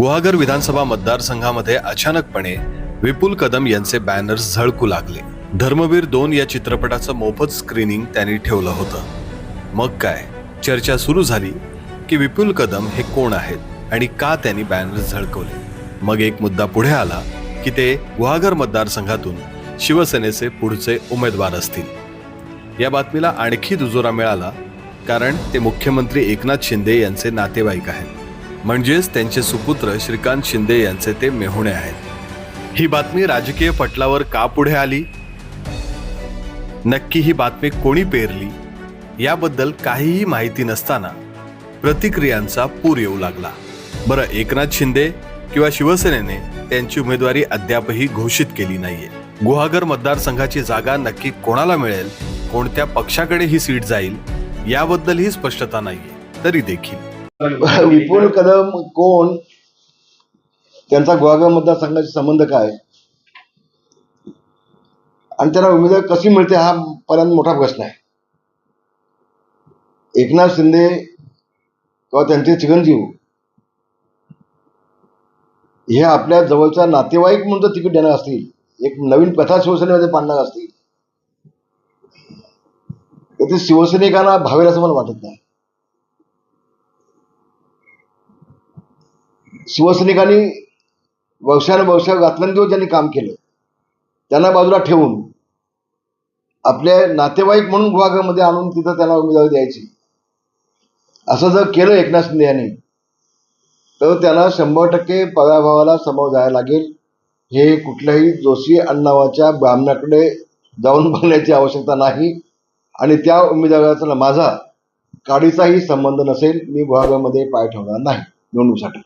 गुहागर विधानसभा मतदारसंघामध्ये अचानकपणे विपुल कदम यांचे बॅनर्स झळकू लागले. धर्मवीर दोन या चित्रपटाचं मोफत स्क्रीनिंग त्यांनी ठेवलं होतं. मग काय? चर्चा सुरू झाली की विपुल कदम हे कोण आहेत आणि का त्यांनी बॅनर्स झळकवले? मग एक मुद्दा पुढे आला की ते गुहागर मतदारसंघातून शिवसेनेचे पुढचे उमेदवार असतील. या बातमीला आणखी दुजोरा मिळाला कारण ते मुख्यमंत्री एकनाथ शिंदे यांचे नातेवाईक आहेत. म्हणजेच त्यांचे सुपुत्र श्रीकांत शिंदे यांचे ते मेहुणे आहेत. ही बातमी राजकीय पटलावर का पुढे आली? नक्की ही बातमी कोणी पेरली? याबद्दल काहीही माहिती नसताना प्रतिक्रियांचा पूर येऊ लागला. बरं एकनाथ शिंदे किंवा शिवसेनेने त्यांची उमेदवारी अद्यापही घोषित केली नाहीये. गुहागर मतदारसंघाची जागा नक्की कोणाला मिळेल? कोणत्या पक्षाकडे ही सीट जाईल? याबद्दलही स्पष्टता नाहीये. तरी देखील. विपुल कदम कोण? त्यांचा गुहागर मतदारसंघाशी संबंध काय? आणि त्यांना उमेदवारी कशी मिळते हा पर्यंत मोठा प्रश्न आहे. एकनाथ शिंदे किंवा त्यांचे चिरंजीव हे आपल्या जवळच्या नातेवाईक म्हणून जर तिकीट देणार असतील एक नवीन प्रथा शिवसेनेमध्ये पाडणार असतील तर ते शिवसैनिकांना भावेल असं मला वाटत नाही. शिवसैनिकांनी वर्षानुवर्ष रात्रंदिवस ज्यांनी काम केलं त्यांना बाजूला ठेवून आपले नातेवाईक म्हणून गुहागरमध्ये आणून तिथं त्यांना उमेदवारी द्यायची. असं जर केलं एकनाथ शिंदे यांनी तर त्याला शंभर टक्के पराभवाला समोर जायला लागेल. हे कुठल्याही जोशी अण्णावाच्या ब्राह्मणाकडे जाऊन बघण्याची आवश्यकता नाही. आणि त्या उमेदवाराचा माझा काडीचाही संबंध नसेल मी गुहागरमध्ये पाय ठेवणार नाही. निवडणुकीसाठी.